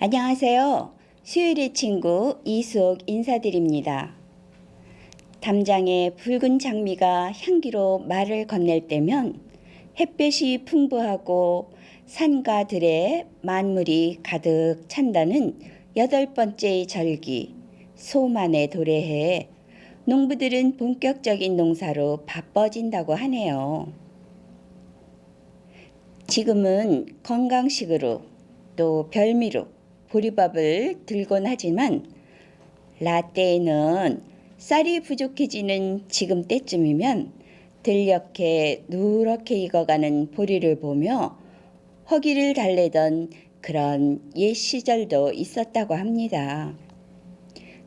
안녕하세요. 수요일의 친구 이수옥 인사드립니다. 담장에 붉은 장미가 향기로 말을 건넬 때면 햇볕이 풍부하고 산과 들에 만물이 가득 찬다는 여덟 번째의 절기 소만의 도래해 농부들은 본격적인 농사로 바빠진다고 하네요. 지금은 건강식으로 또 별미로 보리밥을 들곤 하지만 라떼에는 쌀이 부족해지는 지금 때쯤이면 들녘에 누렇게 익어가는 보리를 보며 허기를 달래던 그런 옛 시절도 있었다고 합니다.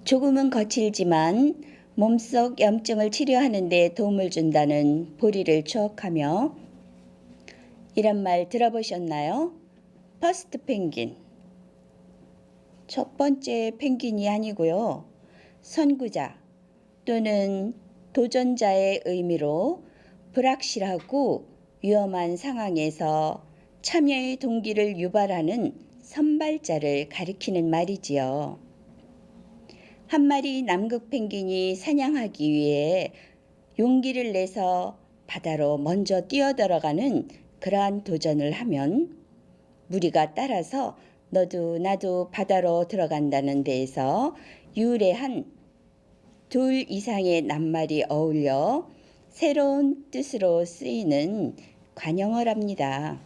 조금은 거칠지만 몸속 염증을 치료하는 데 도움을 준다는 보리를 추억하며 이런 말 들어보셨나요? 퍼스트 펭귄. 첫 번째 펭귄이 아니고요. 선구자 또는 도전자의 의미로 불확실하고 위험한 상황에서 참여의 동기를 유발하는 선발자를 가리키는 말이지요. 한 마리 남극 펭귄이 사냥하기 위해 용기를 내서 바다로 먼저 뛰어들어가는 그러한 도전을 하면 무리가 따라서 너도 나도 바다로 들어간다는 데에서 유래한 둘 이상의 낱말이 어울려 새로운 뜻으로 쓰이는 관용어랍니다.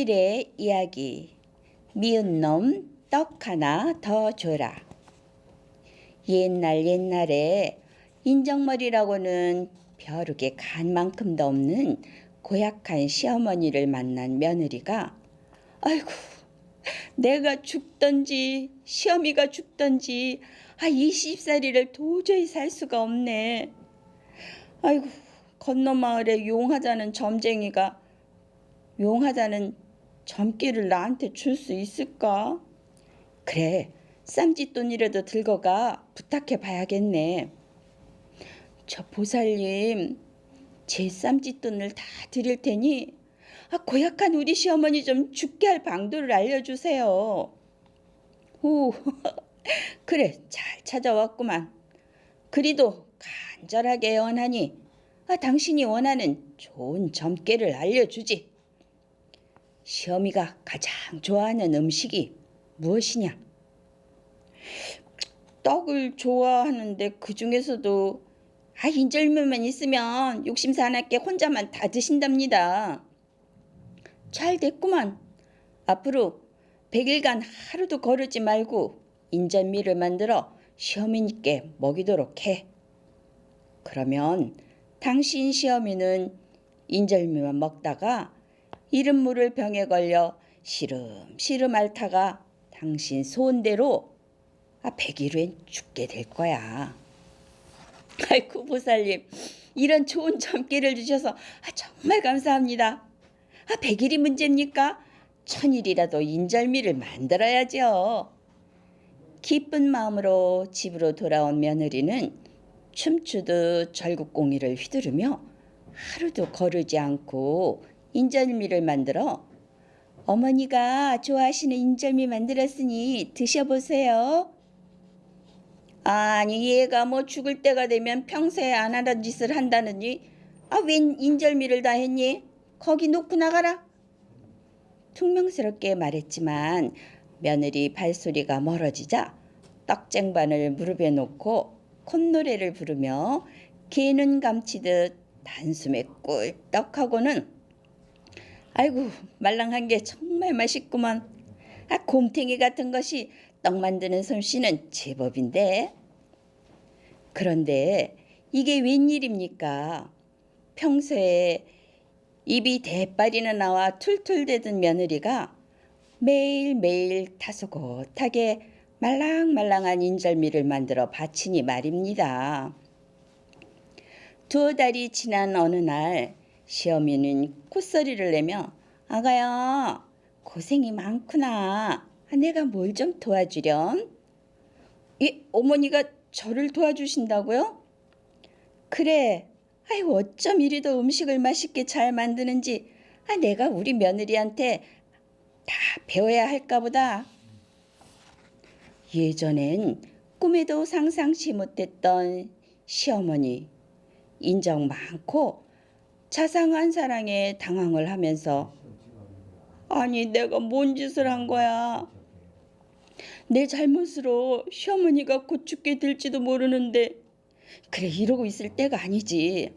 수요일의 이야기 미운 놈 떡 하나 더 줘라. 옛날 옛날에 인정머리라고는 벼룩의 간만큼도 없는 고약한 시어머니를 만난 며느리가 아이고 내가 죽던지 시어미가 죽던지 아 20살이를 도저히 살 수가 없네. 아이고 건너 마을에 용하자는 점쟁이가 용하다는 점괘를 나한테 줄 수 있을까? 그래, 쌈짓돈이라도 들고 가 부탁해 봐야겠네. 저 보살님, 제 쌈짓돈을 다 드릴 테니 아, 고약한 우리 시어머니 좀 죽게 할 방도를 알려주세요. 오, 그래, 잘 찾아왔구만. 그리도 간절하게 원하니 아, 당신이 원하는 좋은 점괘를 알려주지. 시어미가 가장 좋아하는 음식이 무엇이냐? 떡을 좋아하는데 그 중에서도 아 인절미만 있으면 욕심 사납게 혼자만 다 드신답니다. 잘 됐구만. 앞으로 100일간 하루도 거르지 말고 인절미를 만들어 시어미님께 먹이도록 해. 그러면 당신 시어미는 인절미만 먹다가 이른물을 병에 걸려 시름시름 앓다가 당신 소원대로 아, 백일 후엔 죽게 될 거야. 아이고 보살님 이런 좋은 점괘를 주셔서 아, 정말 감사합니다. 아, 백일이 문제입니까? 천일이라도 인절미를 만들어야죠. 기쁜 마음으로 집으로 돌아온 며느리는 춤추듯 절국공이를 휘두르며 하루도 거르지 않고 인절미를 만들어 어머니가 좋아하시는 인절미 만들었으니 드셔보세요. 아니 얘가 뭐 죽을 때가 되면 평소에 안 하던 짓을 한다느니 아 웬 인절미를 다 했니? 거기 놓고 나가라. 퉁명스럽게 말했지만 며느리 발소리가 멀어지자 떡쟁반을 무릎에 놓고 콧노래를 부르며 개는 감치듯 단숨에 꿀떡하고는 아이고 말랑한 게 정말 맛있구만. 아 곰탱이 같은 것이 떡 만드는 솜씨는 제법인데. 그런데 이게 웬일입니까? 평소에 입이 대빨이나 나와 툴툴대던 며느리가 매일매일 다소곳하게 말랑말랑한 인절미를 만들어 바치니 말입니다. 두어 달이 지난 어느 날 시어미는 콧소리를 내며 아가야 고생이 많구나. 아, 내가 뭘 좀 도와주렴. 이 어머니가 저를 도와주신다고요? 그래. 아이고 어쩜 이리도 음식을 맛있게 잘 만드는지 아 내가 우리 며느리한테 다 배워야 할까 보다. 예전엔 꿈에도 상상치 못했던 시어머니 인정 많고 자상한 사랑에 당황을 하면서 아니 내가 뭔 짓을 한 거야? 내 잘못으로 시어머니가 곧 죽게 될지도 모르는데. 그래 이러고 있을 때가 아니지.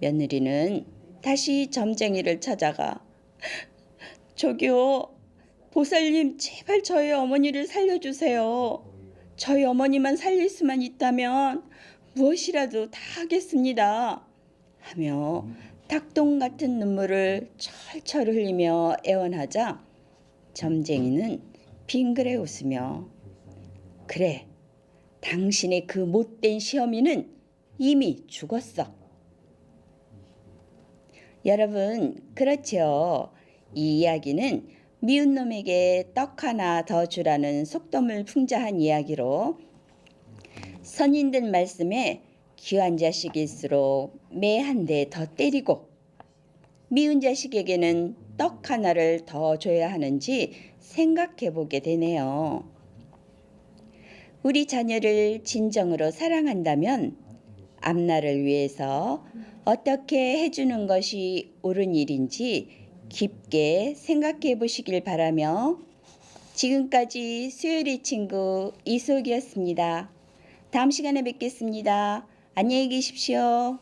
며느리는 다시 점쟁이를 찾아가 저기요 보살님 제발 저희 어머니를 살려주세요. 저희 어머니만 살릴 수만 있다면 무엇이라도 다 하겠습니다. 하며 닭똥 같은 눈물을 철철 흘리며 애원하자 점쟁이는 빙그레 웃으며 그래 당신의 그 못된 시어미는 이미 죽었어. 여러분 그렇죠. 이 이야기는 미운 놈에게 떡 하나 더 주라는 속담을 풍자한 이야기로 선인들 말씀에 귀한 자식일수록 매 한 대 더 때리고 미운 자식에게는 떡 하나를 더 줘야 하는지 생각해 보게 되네요. 우리 자녀를 진정으로 사랑한다면 앞날을 위해서 어떻게 해주는 것이 옳은 일인지 깊게 생각해 보시길 바라며 지금까지 수요일의 친구 이속이었습니다. 다음 시간에 뵙겠습니다. 안녕히 계십시오.